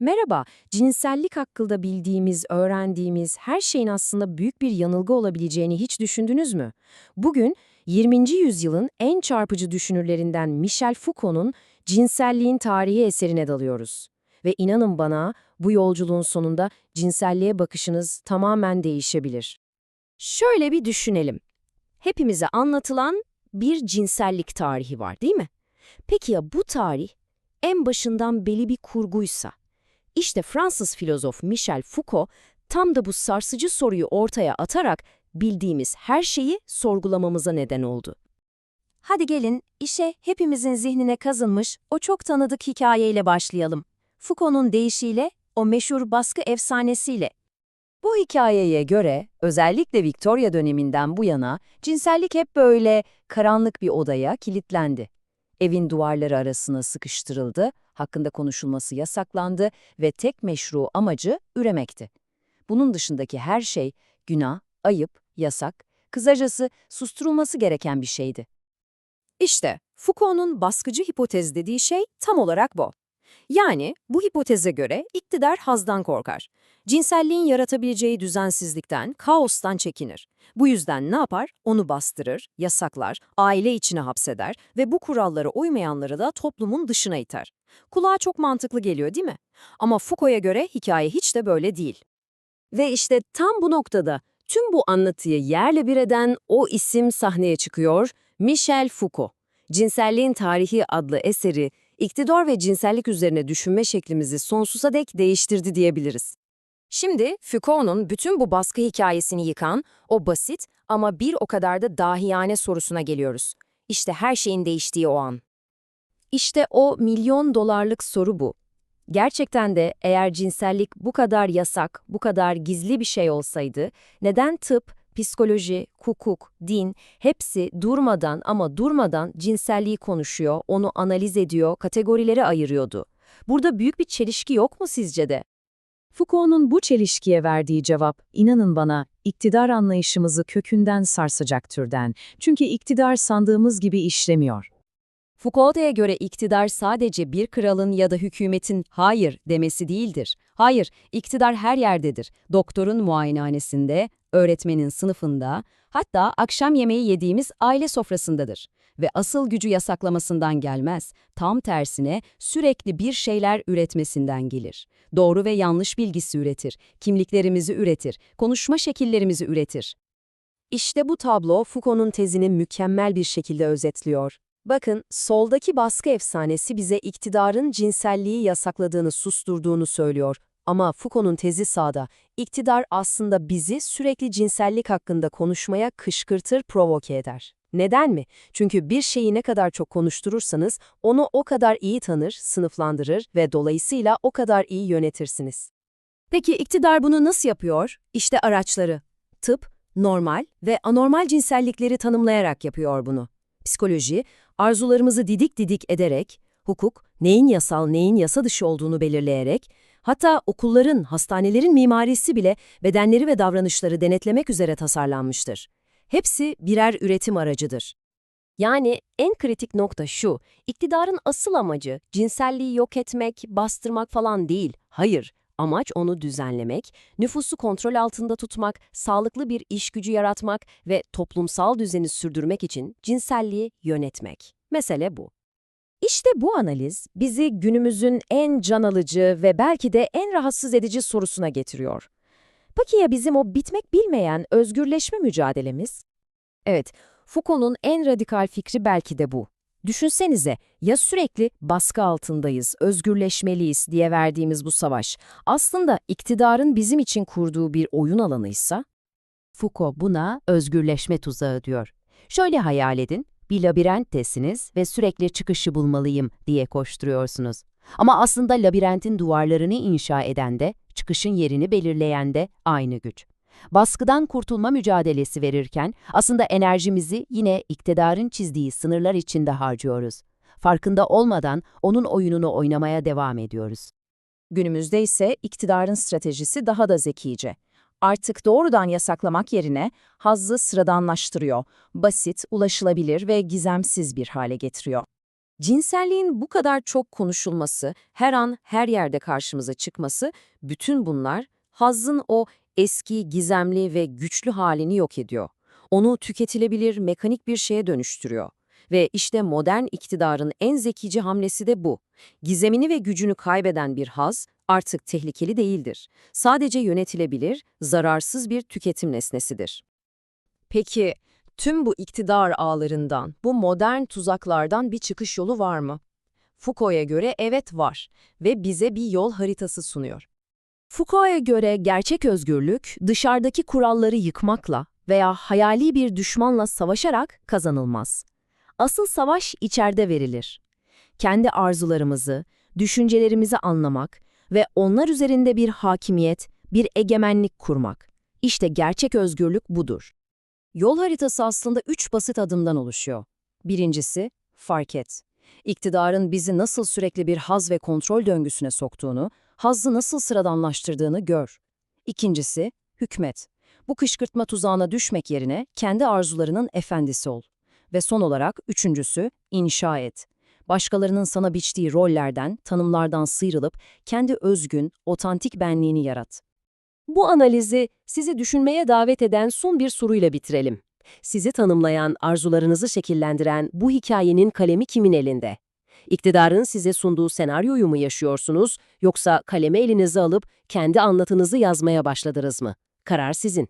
Merhaba, cinsellik hakkında bildiğimiz, öğrendiğimiz her şeyin aslında büyük bir yanılgı olabileceğini hiç düşündünüz mü? Bugün 20. yüzyılın en çarpıcı düşünürlerinden Michel Foucault'un Cinselliğin Tarihi eserine dalıyoruz. Ve inanın bana, bu yolculuğun sonunda cinselliğe bakışınız tamamen değişebilir. Şöyle bir düşünelim. Hepimize anlatılan bir cinsellik tarihi var değil mi? Peki ya bu tarih en başından belli bir kurguysa? İşte Fransız filozof Michel Foucault tam da bu sarsıcı soruyu ortaya atarak bildiğimiz her şeyi sorgulamamıza neden oldu. Hadi gelin işe hepimizin zihnine kazınmış o çok tanıdık hikayeyle başlayalım. Foucault'un deyişiyle, o meşhur baskı efsanesiyle. Bu hikayeye göre özellikle Victoria döneminden bu yana cinsellik hep böyle karanlık bir odaya kilitlendi. Evin duvarları arasına sıkıştırıldı, hakkında konuşulması yasaklandı ve tek meşru amacı üremekti. Bunun dışındaki her şey günah, ayıp, yasak, kısacası susturulması gereken bir şeydi. İşte Foucault'un baskıcı hipotez dediği şey tam olarak bu. Yani bu hipoteze göre iktidar hazdan korkar. Cinselliğin yaratabileceği düzensizlikten, kaostan çekinir. Bu yüzden ne yapar? Onu bastırır, yasaklar, aile içine hapseder ve bu kurallara uymayanları da toplumun dışına iter. Kulağa çok mantıklı geliyor değil mi? Ama Foucault'a göre hikaye hiç de böyle değil. Ve işte tam bu noktada tüm bu anlatıyı yerle bir eden o isim sahneye çıkıyor, Michel Foucault. Cinselliğin Tarihi adlı eseri, iktidar ve cinsellik üzerine düşünme şeklimizi sonsuza dek değiştirdi diyebiliriz. Şimdi Foucault'un bütün bu baskı hikayesini yıkan, o basit ama bir o kadar da dahiyane sorusuna geliyoruz. İşte her şeyin değiştiği o an. İşte o milyon dolarlık soru bu. Gerçekten de eğer cinsellik bu kadar yasak, bu kadar gizli bir şey olsaydı, neden tıp, psikoloji, hukuk, din hepsi durmadan ama durmadan cinselliği konuşuyor, onu analiz ediyor, kategorilere ayırıyordu? Burada büyük bir çelişki yok mu sizce de? Foucault'un bu çelişkiye verdiği cevap, inanın bana, iktidar anlayışımızı kökünden sarsacak türden. Çünkü iktidar sandığımız gibi işlemiyor. Foucault'a göre iktidar sadece bir kralın ya da hükümetin hayır demesi değildir. Hayır, iktidar her yerdedir. Doktorun muayenehanesinde, öğretmenin sınıfında, hatta akşam yemeği yediğimiz aile sofrasındadır. Ve asıl gücü yasaklamasından gelmez, tam tersine sürekli bir şeyler üretmesinden gelir. Doğru ve yanlış bilgisi üretir, kimliklerimizi üretir, konuşma şekillerimizi üretir. İşte bu tablo Foucault'un tezini mükemmel bir şekilde özetliyor. Bakın, soldaki baskı efsanesi bize iktidarın cinselliği yasakladığını, susturduğunu söylüyor. Ama Foucault'un tezi sağda, iktidar aslında bizi sürekli cinsellik hakkında konuşmaya kışkırtır, provoke eder. Neden mi? Çünkü bir şeyi ne kadar çok konuşturursanız onu o kadar iyi tanır, sınıflandırır ve dolayısıyla o kadar iyi yönetirsiniz. Peki iktidar bunu nasıl yapıyor? İşte araçları. Tıp, normal ve anormal cinsellikleri tanımlayarak yapıyor bunu. Psikoloji, arzularımızı didik didik ederek, hukuk, neyin yasal neyin yasa dışı olduğunu belirleyerek, hatta okulların, hastanelerin mimarisi bile bedenleri ve davranışları denetlemek üzere tasarlanmıştır. Hepsi birer üretim aracıdır. Yani en kritik nokta şu, iktidarın asıl amacı cinselliği yok etmek, bastırmak falan değil. Hayır, amaç onu düzenlemek, nüfusu kontrol altında tutmak, sağlıklı bir iş gücü yaratmak ve toplumsal düzeni sürdürmek için cinselliği yönetmek. Mesele bu. İşte bu analiz bizi günümüzün en can alıcı ve belki de en rahatsız edici sorusuna getiriyor. Peki ya bizim o bitmek bilmeyen özgürleşme mücadelemiz? Evet, Foucault'un en radikal fikri belki de bu. Düşünsenize, ya sürekli baskı altındayız, özgürleşmeliyiz diye verdiğimiz bu savaş aslında iktidarın bizim için kurduğu bir oyun alanıysa? Foucault buna özgürleşme tuzağı diyor. Şöyle hayal edin, bir labirenttesiniz ve sürekli çıkışı bulmalıyım diye koşturuyorsunuz. Ama aslında labirentin duvarlarını inşa eden de, çıkışın yerini belirleyen de aynı güç. Baskıdan kurtulma mücadelesi verirken aslında enerjimizi yine iktidarın çizdiği sınırlar içinde harcıyoruz. Farkında olmadan onun oyununu oynamaya devam ediyoruz. Günümüzde ise iktidarın stratejisi daha da zekice. Artık doğrudan yasaklamak yerine hazzı sıradanlaştırıyor, basit, ulaşılabilir ve gizemsiz bir hale getiriyor. Cinselliğin bu kadar çok konuşulması, her an her yerde karşımıza çıkması, bütün bunlar hazzın o eski, gizemli ve güçlü halini yok ediyor. Onu tüketilebilir, mekanik bir şeye dönüştürüyor. Ve işte modern iktidarın en zekice hamlesi de bu. Gizemini ve gücünü kaybeden bir haz artık tehlikeli değildir. Sadece yönetilebilir, zararsız bir tüketim nesnesidir. Peki, tüm bu iktidar ağlarından, bu modern tuzaklardan bir çıkış yolu var mı? Foucault'a göre evet var ve bize bir yol haritası sunuyor. Foucault'a göre gerçek özgürlük, dışarıdaki kuralları yıkmakla veya hayali bir düşmanla savaşarak kazanılmaz. Asıl savaş içeride verilir. Kendi arzularımızı, düşüncelerimizi anlamak ve onlar üzerinde bir hakimiyet, bir egemenlik kurmak. İşte gerçek özgürlük budur. Yol haritası aslında üç basit adımdan oluşuyor. Birincisi, fark et. İktidarın bizi nasıl sürekli bir haz ve kontrol döngüsüne soktuğunu, hazzı nasıl sıradanlaştırdığını gör. İkincisi, hükmet. Bu kışkırtma tuzağına düşmek yerine kendi arzularının efendisi ol. Ve son olarak üçüncüsü, inşa et. Başkalarının sana biçtiği rollerden, tanımlardan sıyrılıp kendi özgün, otantik benliğini yarat. Bu analizi sizi düşünmeye davet eden son bir soruyla bitirelim. Sizi tanımlayan, arzularınızı şekillendiren bu hikayenin kalemi kimin elinde? İktidarın size sunduğu senaryoyu mu yaşıyorsunuz yoksa kalemi elinize alıp kendi anlatınızı yazmaya başladınız mı? Karar sizin.